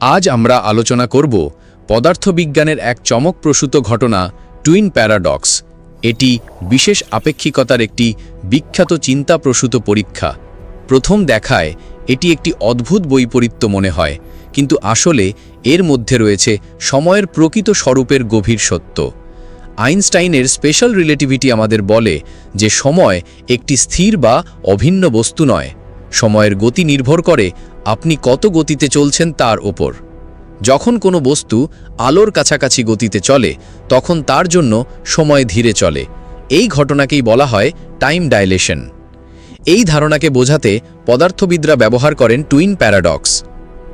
আজ আমরা আলোচনা করব পদার্থবিজ্ঞানের এক চমকপ্রসূত ঘটনা, টুইন প্যারাডক্স। এটি বিশেষ আপেক্ষিকতার একটি বিখ্যাত চিন্তাপ্রসূত পরীক্ষা। প্রথম দেখায় এটি একটি অদ্ভুত বৈপরীত্য মনে হয়, কিন্তু আসলে এর মধ্যে রয়েছে সময়ের প্রকৃত স্বরূপের গভীর সত্য। আইনস্টাইনের স্পেশাল রিলেটিভিটি আমাদের বলে যে সময় একটি স্থির বা অভিন্ন বস্তু নয় সময়ের গতি নির্ভর করে আপনি কত গতিতে চলছেন তার ওপর। যখন কোনো বস্তু আলোর কাছাকাছি গতিতে চলে, তখন তার জন্য সময় ধীরে চলে। এই ঘটনাকেই বলা হয় টাইম ডাইলেশন এই ধারণাকে বোঝাতে পদার্থবিদরা ব্যবহার করেন টুইন প্যারাডক্স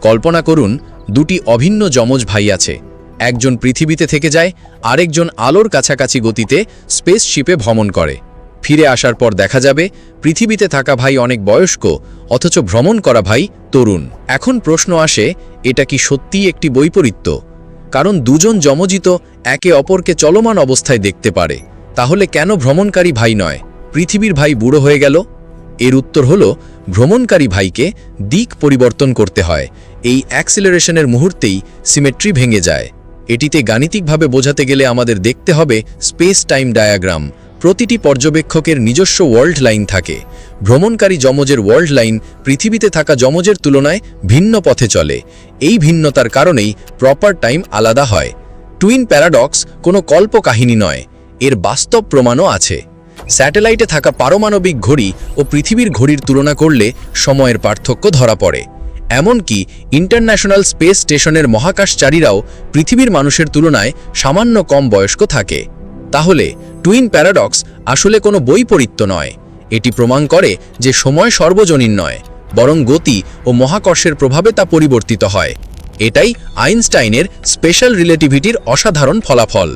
কল্পনা করুন, দুটি অভিন্ন যমজ ভাই আছে। একজন পৃথিবীতে থেকে যায়, আরেকজন আলোর কাছাকাছি গতিতে স্পেসশিপে ভ্রমণ করে। ফিরে আসার পর দেখা যাবে, পৃথিবীতে থাকা ভাই অনেক বয়স্ক, অথচ ভ্রমণ করা ভাই তরুণ। এখন প্রশ্ন আসে, এটা কি সত্যিই একটি বৈপরীত্য? কারণ দুজন যমজিত একে অপরকে চলমান অবস্থায় দেখতে পারে। তাহলে কেন ভ্রমণকারী ভাই নয়? পৃথিবীর ভাই বুড়ো হয়ে গেল? এর উত্তর হল, ভ্রমণকারী ভাইকে দিক পরিবর্তন করতে হয়। এই অ্যাক্সিলারেশনের মুহূর্তেই সিমেট্রি ভেঙে যায়। এটিতে গাণিতিকভাবে বোঝাতে গেলে আমাদের দেখতে হবে স্পেস টাইম ডায়াগ্রাম। প্রতিটি পর্যবেক্ষকের নিজস্ব ওয়ার্ল্ড লাইন থাকে। ভ্রমণকারী যমজের ওয়ার্ল্ড লাইন পৃথিবীতে থাকা যমজের তুলনায় ভিন্ন পথে চলে। এই ভিন্নতার কারণেই প্রপার টাইম আলাদা হয়। টুইন প্যারাডক্স কোনো কল্পকাহিনী নয়, এর বাস্তব প্রমাণও আছে। স্যাটেলাইটে থাকা পারমাণবিক ঘড়ি ও পৃথিবীর ঘড়ির তুলনা করলে সময়ের পার্থক্য ধরা পড়ে। এমনকি ইন্টারন্যাশনাল স্পেস স্টেশনের মহাকাশচারীরাও পৃথিবীর মানুষের তুলনায় সামান্য কম বয়স্ক থাকে। তাহলে টুইন প্যারাডক্স আসলে কোনো বৈপরীত্য নয়। এটি প্রমাণ করে যে সময় সর্বজনীন নয়, বরং গতি ও মহাকর্ষের প্রভাবে তা পরিবর্তিত হয়। এটাই আইনস্টাইনের স্পেশাল রিলেটিভিটির অসাধারণ ফলাফল।